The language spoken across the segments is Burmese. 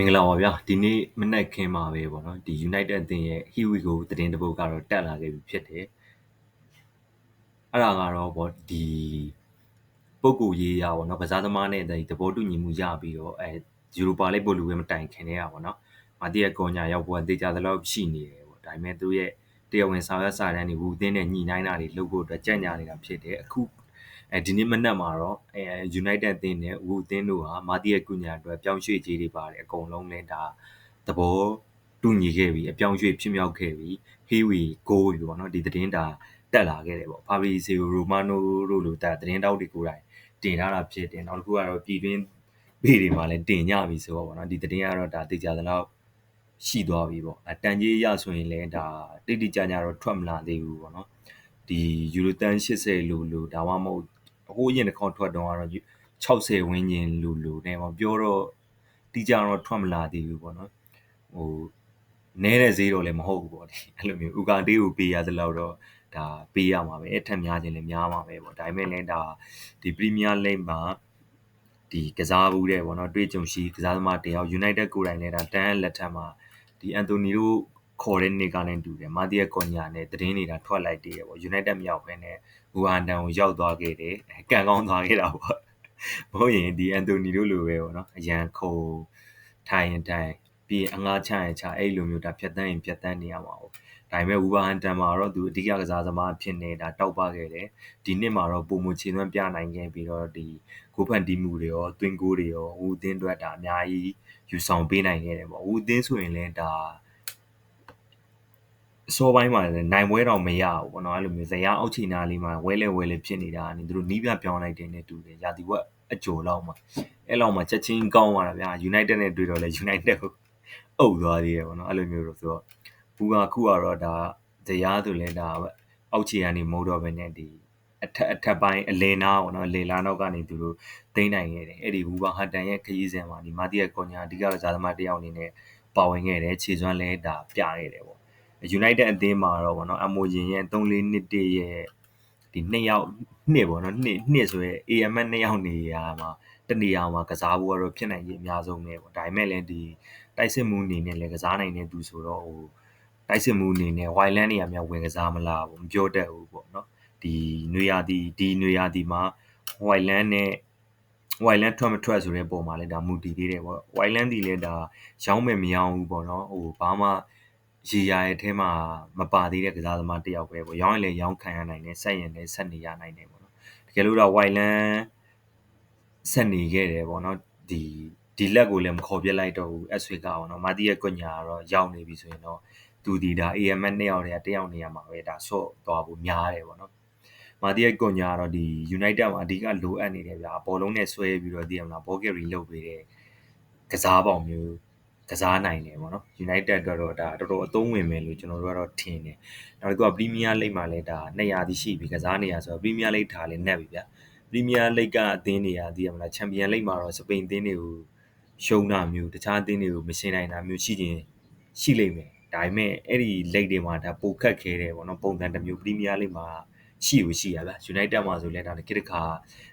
မင်္ဂလာပါဗျာဒီနေ့မနက်ခင်းမှာပဲပေါ့နော်ဒီ United အသင်းရဲ့ Here we go သတင်းတစ်ပုဒ်ကတော့တက်လာခဲ့ပြီဖြစ်တယ်အဲ့ဒါကတော့ပေါ့ဒီပုဂ္ဂိုလ်ရေးရပေါ့နော်ကစားသမားနဲ့သဘောတူညီမှုရပြီးတော့အဲယူရိုပါလိပို့လူပဲမတိုင်ခင်တည်းရပေါ့နော်မာတီရဲ့ကောညာရောက်ဖို့အသေးချာသလောက်ရှိနေတယ်ပေါ့ဒါပေမဲ့သူရဲ့တရားဝင်ဆောင်ရွက်စာတမ်းတွေဝူသင်းနဲ့ညှိနှိုင်းတာတွေလုပ်ဖို့အတွက်ကြံ့ညာနေတာဖြစ်တယ်အခု အဲဒီနေ့မနက်မှာတော့အဲ United အသင်းနဲ့ဝူသင်းတို့ဟာမာတီရဲ့ကုညာအတွက်ပြောင်းရွှေ့ကြေးတွေပါတယ်အကုန်လုံးလည်းဒါသဘောတူညီခဲ့ပြီးအပြောင်းရွှေ့ဖြစ်မြောက်ခဲ့ပြီး Hiwi go ပြီပေါ့နော်ဒီသတင်းဒါတက်လာခဲ့တယ်ပေါ့ Fabrizio Romano တို့လိုဒါသတင်းတောက်တွေကိုယ်တိုင်တင်ထားတာဖြစ်တယ်နောက်တစ်ခုကတော့ပြည်တွင်းဘေးတွေမှာလည်းတင်ကြပြီဆိုတော့ပေါ့နော်ဒီသတင်းကတော့ဒါသိကြသလောက်ရှိသွားပြီပေါ့အတန်ကြီးရဆိုရင်လည်းဒါတိတိကျကျတော့ထွက်မလာသေးဘူးပေါ့နော်ဒီယူရိုတန်80လိုလိုဒါမှမဟုတ် ဟိုးရင်တစ်ခေါက်ထွက်တော့ကတော့60ဝန်းကျင်လိုလိုနဲ့ပေါ့ပြောတော့တိကျတော့ထွက်မလာသေးဘူးပေါ့နော်ဟိုနဲတဲ့ဈေးတော့လည်းမဟုတ်ဘူးပေါ့ဒီအဲ့လိုမျိုးဥကာတေးကိုပေးရသလောက်တော့ဒါပေးရမှာပဲအထက်များခြင်းလည်းများမှာပဲပေါ့ဒါပေမဲ့လည်းဒါဒီပရီးမီးယားလိဂ်မှာဒီကစားဘူးတဲ့ပေါ့နော်တွေ့ကြုံရှိကစားသမားတယောက် United ကိုယ်တိုင်လည်းဒါတန်းလက်ထက်မှာဒီအန်တိုနီတို့ခေါ်တဲ့နေ့ကလည်းတူတယ်မာတီယက်ကွန်ညာနဲ့သတင်းတွေဒါထွက်လိုက်တည်ရပေါ့ United မြောက်ပဲနဲ့ ဘူဟန်တန်ကိုရောက်သွားခဲ့တယ်ကန်ကောင်းသွားခဲ့တာပေါ့မဟုတ်ရင်ဒီအန်တိုနီတို့လိုပဲပေါ့နော်အရန်ခုံထိုင်ရင်ထိုင်ပြီးအငှားချရင်ချအဲ့လိုမျိုးဒါဖြတ်တန်းရင်ဖြတ်တန်းနေရမှာပေါ့ဒါပေမဲ့ဝူဘာဟန်တန်မှာတော့သူအဓိကကစားသမားဖြစ်နေတာတောက်ပခဲ့တယ်ဒီနှစ်မှာတော့ပုံမချေသွန်းပြနိုင်ခဲ့ပြီးတော့ဒီကိုဖန်တီမှုတွေရောတွင်ကိုတွေရောဝူသင်းအတွက်ဒါအများကြီးယူဆောင်ပေးနိုင်ခဲ့တယ်ပေါ့ဝူသင်းဆိုရင်လည်းဒါ အစောပိုင်းမှာလည်းနိုင်ပွဲတော့မရဘူးပေါ့နော်အဲ့လိုမျိုးဇယားအောက်ခြေနာလေးမှာဝဲလဲဝဲလဲဖြစ်နေတာကနေသူတို့နီးပြပြောင်းလိုက်တယ်နဲ့တူတယ်ရာသီဝက်အကြိုလောက်မှာအဲ့လောက်မှာချက်ချင်းကောင်းသွားတာဗျာ United နဲ့တွေ့တော့လဲ United ကိုအုပ်သွားသေးတယ်ပေါ့နော်အဲ့လိုမျိုးတော့ဆိုတော့ဘူကခုကတော့ဒါဇယားဆိုလဲဒါအောက်ခြေကနေမဟုတ်တော့ဘဲနဲ့ဒီအထက်အထက်ပိုင်းအလင်းနာပေါ့နော်လေလာနောက်ကနေသူတို့သိမ်းနိုင်ခဲ့တယ်အဲ့ဒီဘူဘာဟတ်တန်ရဲ့ခရီးစဉ်မှာဒီမာတီယက်ကွန်ညာအဓိကကစားသမားတယောက်အနေနဲ့ပါဝင်ခဲ့တယ်ခြေစွမ်းလဲဒါပြခဲ့တယ်ပေါ့ United အသင်းမှာတော့ဗောနော်အမိုဂျင်ရဲ့3421ရဲ့ဒီနှစ်ယောက်နှစ်ဗောနော်နှစ်နှစ်ဆိုရဲ AMS နှစ်ယောက်နေရာမှာတနေရာမှာကစားဖို့ကတော့ဖြစ်နိုင်ကြီးအများဆုံးပဲဗောဒါပေမဲ့လည်းဒီတိုက်စစ်မှုအနေနဲ့လည်းကစားနိုင်တဲ့သူဆိုတော့ဟိုတိုက်စစ်မှုအနေနဲ့ Wildland နေရာများဝင်ကစားမလားဗောမပြောတတ်ဘူးဗောနော်ဒီနွေရာသီဒီနွေရာသီမှာ Wildland နဲ့ Wildland ထွက်မထွက်ဆိုတဲ့ပုံမှာလည်းဒါမူတည်သေးတယ်ဗော Wildland ဒီလည်းဒါရောင်းမယ်မရောင်းဘူးဗောနော်ဟိုဘာမှ ရေရာရဲ့အဲမှာမပါသေးတဲ့ကစားသမားတယောက်ပဲပေါ့ရောင်းရင်လည်းရောင်းခံရနိုင်တယ်ဆက်ရင်လည်းဆက်နေရနိုင်တယ်ပေါ့နော်တကယ်လို့တော့ Wildland ဆက်နေခဲ့တယ်ပေါ့နော်ဒီဒီလက်ကိုလည်းမခေါ်ပြလိုက်တော့ဘူး S ဆွေကပေါ့နော်မာတီရဲ့ကွညာကတော့ရောက်နေပြီဆိုရင်တော့သူဒီဒါ AMS နှစ်ယောက်တည်းတယောက်နေရမှာပဲဒါဆော့သွားဖို့များတယ်ပေါ့နော်မာတီရဲ့ကွညာကတော့ဒီ United မှာအဓိကလိုအပ်နေတယ်ဗျာအပေါ်လုံးနဲ့ဆွဲပြီးတော့သိရမလားဘော့ကယ်ရီလုပ်ပေးတဲ့ကစားပေါင်မျိုး ကစားနိုင်တယ်ပေါ့နော် United အတွက်တော့ဒါတော်တော်အသုံးဝင်မယ်လို့ကျွန်တော်တို့ကတော့ထင်တယ်နောက်တစ်ခုက Premier League မှာလည်းဒါ200တိရှိပြီကစားနေရဆိုတော့ Premier League ထားလည်းနှက်ပြီဗျ Premier League ကအသင်းတွေကသိရမလား Champion League မှာတော့စပိန်အသင်းတွေကိုရှုံးတာမျိုးတခြားအသင်းတွေကိုမရှင်းနိုင်တာမျိုးရှိခြင်းရှိလိမ့်မယ်ဒါပေမဲ့အဲ့ဒီ league တွေမှာဒါပိုခက်ခဲတယ်ပေါ့နော်ပုံစံတစ်မျိုး Premier League မှာရှိလို့ရှိရဗျ United မှာဆိုလဲဒါကိတခါ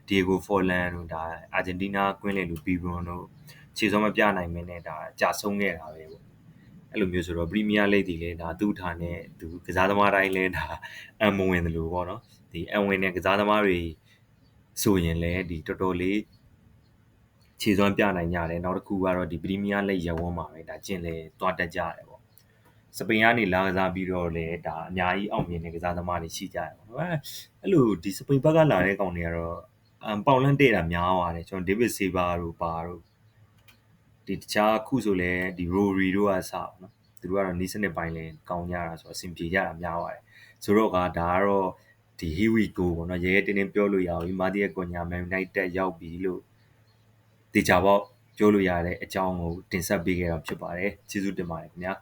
Diego Forlan တို့ဒါ Argentina ကွင်းလေလူ Bibron တို့ ခြေစောမပြနိုင်မင်းနဲ့ဒါကြာဆုံးခဲ့တာပဲပေါ့အဲ့လိုမျိုးဆိုတော့ Premier League ဒီလေဒါသူ့ထားနဲ့သူကစားသမားတိုင်းလဲဒါအမဝင်တယ်လို့ပေါ့နော်ဒီအဝင်တဲ့ကစားသမားတွေဆိုရင်လည်းဒီတော်တော်လေးခြေစွမ်းပြနိုင်ကြတယ်နောက်တစ်ခုကတော့ဒီ Premier League ရဝန်းမှာပဲဒါကျင်လေသွားတက်ကြတယ်ပေါ့စပိန်ကနေလာကစားပြီးတော့လေဒါအများကြီးအောင်မြင်တဲ့ကစားသမားတွေရှိကြတယ်ပေါ့နော်အဲ့လိုဒီစပိန်ဘက်ကလာတဲ့ကောင်တွေကတော့အမ်ပေါင်လန့်တဲ့တာများပါတယ်ကျွန်တော် David Silva တို့ပါတို့ ဒီတခြားခုဆိုလဲဒီ Rory တို့ကစပါနော်သူတို့ကတော့နီးစနစ်ပိုင်းလဲကောင်းကြတာဆိုတော့အဆင်ပြေကြတာများပါတယ်ဆိုတော့ကဒါကတော့ဒီ here we go ပေါ့နော်ရဲရဲတင်းတင်းပြောလို့ရအောင်ဒီမာတီရဲ့ကွန်ညာ Man United ရောက်ပြီလို့တေချာပေါက်ပြောလို့ရတဲ့အကြောင်းကိုတင်ဆက်ပေးခဲ့တာဖြစ်ပါတယ်ကျေးဇူးတင်ပါတယ်ခင်ဗျာ